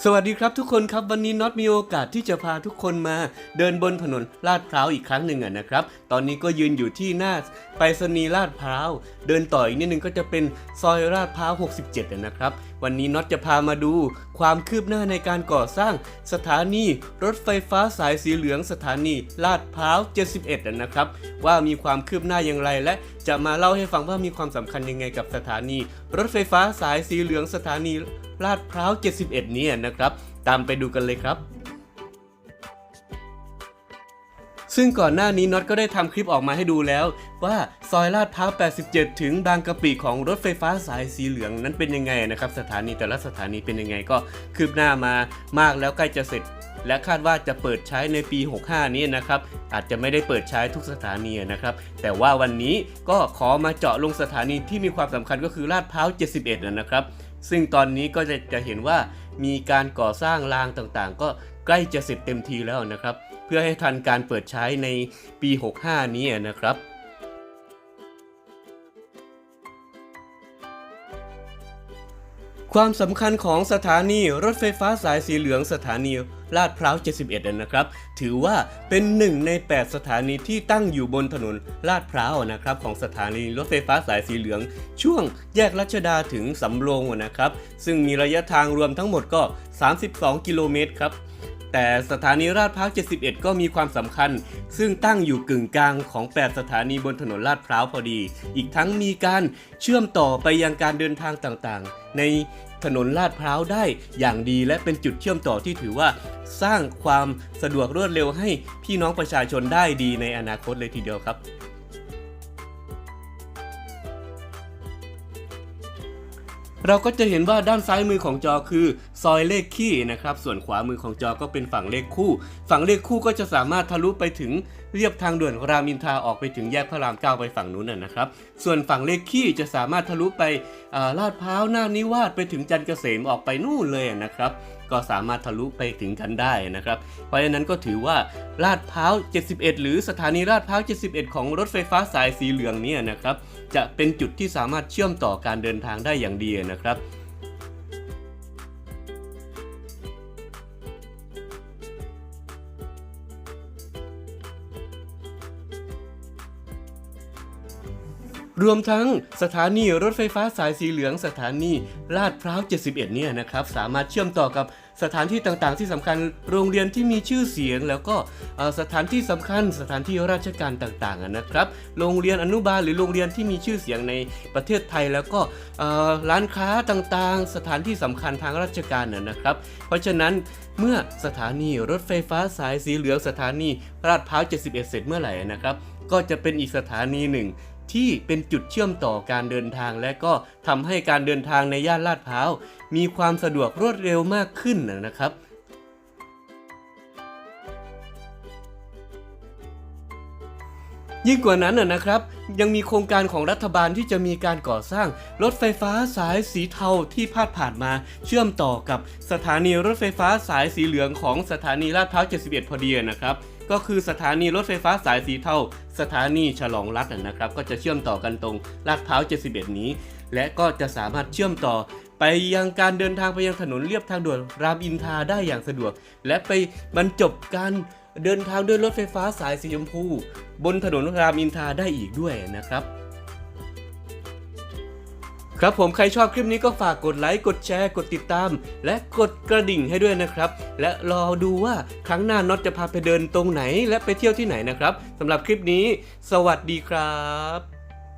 สวัสดีครับทุกคนครับวันนี้น็อตมีโอกาสที่จะพาทุกคนมาเดินบนถนนลาดพร้าวอีกครั้งหนึ่งอะนะครับ ตอนนี้ก็ยืนอยู่ที่หน้าไปรษณีย์ลาดพร้าว เดินต่ออีกนิดนึงก็จะเป็นซอยลาดพร้าว 67อะนะครับ วันนี้น็อตจะพามาดู ความคืบหน้าในการก่อสร้าง สถานีรถไฟฟ้าสายสีเหลืองสถานีลาดพร้าว 71อะนะครับ ว่ามีความคืบหน้าอย่างไร และจะมาเล่าให้ฟังว่ามีความสำคัญยังไงกับสถานี รถไฟฟ้าสายสีเหลืองสถานีลาดพร้าว 71นี้นะครับ ตามไปดูกันเลยครับ ซึ่งก่อนหน้านี้น็อตก็ได้ทำคลิปออกมาให้ดูแล้ว ว่าซอยลาดพร้าว 87 ถึงบางกะปิของรถไฟฟ้าสายสีเหลืองนั้นเป็นยังไงนะครับ สถานีแต่ละสถานีเป็นยังไงก็คืบหน้ามามากแล้วใกล้จะเสร็จ และคาดว่าจะเปิดใช้ในปี 65 นี้นะครับ อาจจะไม่ได้เปิดใช้ทุกสถานีนะครับ แต่ว่าวันนี้ก็ขอมาเจาะลงสถานีที่มีความสำคัญก็คือลาดพร้าว 71 นะครับซึ่งตอนนี้ก็จะจะเห็นว่ามีการก่อสร้างรางต่างๆ ก็ ใกล้จะเสร็จเต็มทีแล้วนะครับ เพื่อให้ทันการเปิดใช้ในปี 65 นี้นะครับความสำคัญของสถานีรถไฟฟ้าสายสีเหลืองสถานีลาดพร้าว 71 นะครับ ถือว่าเป็นหนึ่งใน 8 สถานีที่ตั้งอยู่บนถนนลาดพร้าวนะครับ ของสถานีรถไฟฟ้าสายสีเหลือง ช่วงแยกรัชดาถึงสำโรงนะครับ ซึ่งมีระยะทางรวมทั้งหมดก็ 32 กิโลเมตรครับ แต่สถานีลาดพร้าว 71 ก็มีความสำคัญ ซึ่งตั้งอยู่กึ่งกลางของ 8 สถานีบนถนนลาดพร้าวพอดี อีกทั้งมีการเชื่อมต่อไปยังการเดินทางต่างๆ ในถนนลาดพร้าวได้อย่างดีและเป็นจุดเชื่อมต่อที่ถือว่า สร้างความสะดวกรวดเร็วให้พี่น้องประชาชนได้ดีในอนาคตเลยทีเดียวครับเราก็จะเห็นว่าด้านซ้ายมือของจอคือ ซอยเลขคี่นะครับ ส่วนขวามือของจอก็เป็นฝั่งเลขคู่ ฝั่งเลขคู่ก็จะสามารถทะลุไปถึงเรียบทางด่วนรามอินทราออกไปถึงแยกพระรามเก้าไปฝั่งนู้นนะครับ ส่วนฝั่งเลขคี่จะสามารถทะลุไปลาดพร้าวหน้านิวาสไปถึงจันทร์เกษมออกไปนู่นเลยนะครับ ก็สามารถทะลุไปถึงกันได้นะครับ เพราะฉะนั้นก็ถือว่าลาดพร้าว 71 หรือสถานีลาดพร้าว 71 ของรถไฟฟ้าสายสีเหลืองเนี่ยนะครับจะเป็นจุดที่สามารถเชื่อมต่อการเดินทางได้อย่างดีนะครับ รวมทั้งสถานีรถไฟฟ้าสายสีเหลืองสถานีลาดพร้าว 71 เนี่ยนะครับสามารถเชื่อมต่อกับสถานที่ต่างๆ ที่สำคัญโรงเรียนที่มีชื่อเสียง แล้วก็สถานที่สำคัญ สถานที่ราชการต่างๆนะครับ โรงเรียนอนุบาลหรือโรงเรียนที่มีชื่อเสียงในประเทศไทยแล้วก็ร้านค้าต่างๆ สถานที่สำคัญทางราชการนะนะครับ เพราะฉะนั้นเมื่อสถานีรถไฟฟ้าสายสีเหลืองสถานีลาดพร้าว 71 เสร็จเมื่อไหร่นะครับ ก็จะเป็นอีกสถานีหนึ่ง ที่เป็นจุดเชื่อมต่อการเดินทาง และก็ทำให้การเดินทางในย่านลาดพร้าวมีความสะดวกรวดเร็วมากขึ้นนะครับยิ่งกว่านั้นนะนะครับ ยังมีโครงการของรัฐบาลที่จะมีการก่อสร้างรถไฟฟ้าสายสีเทาที่พาดผ่านมาเชื่อมต่อกับสถานีรถไฟฟ้าสายสีเหลืองของสถานีลาดพร้าว 71 พอดีนะครับ ก็คือสถานีรถไฟฟ้าสายสีเทาสถานีฉลองรัฐนะครับ ก็จะเชื่อมต่อกันตรงลาดพร้าว 71 นี้ และก็จะสามารถเชื่อมต่อไปยังการเดินทางไปยังถนนเลียบทางด่วนรามอินทราได้อย่างสะดวก และไปบรรจบการเดินทางด้วยรถไฟฟ้าสายสีชมพู บนถนนรามอินทราได้อีกด้วยนะครับ ครับผมใครชอบคลิปนี้ก็ฝากกดไลค์กดแชร์ กดติดตาม และกดกระดิ่งให้ด้วยนะครับ และรอดูว่าครั้งหน้าน็อตจะพาไปเดินตรงไหน และไปเที่ยวที่ไหนนะครับสำหรับคลิปนี้ สวัสดีครับ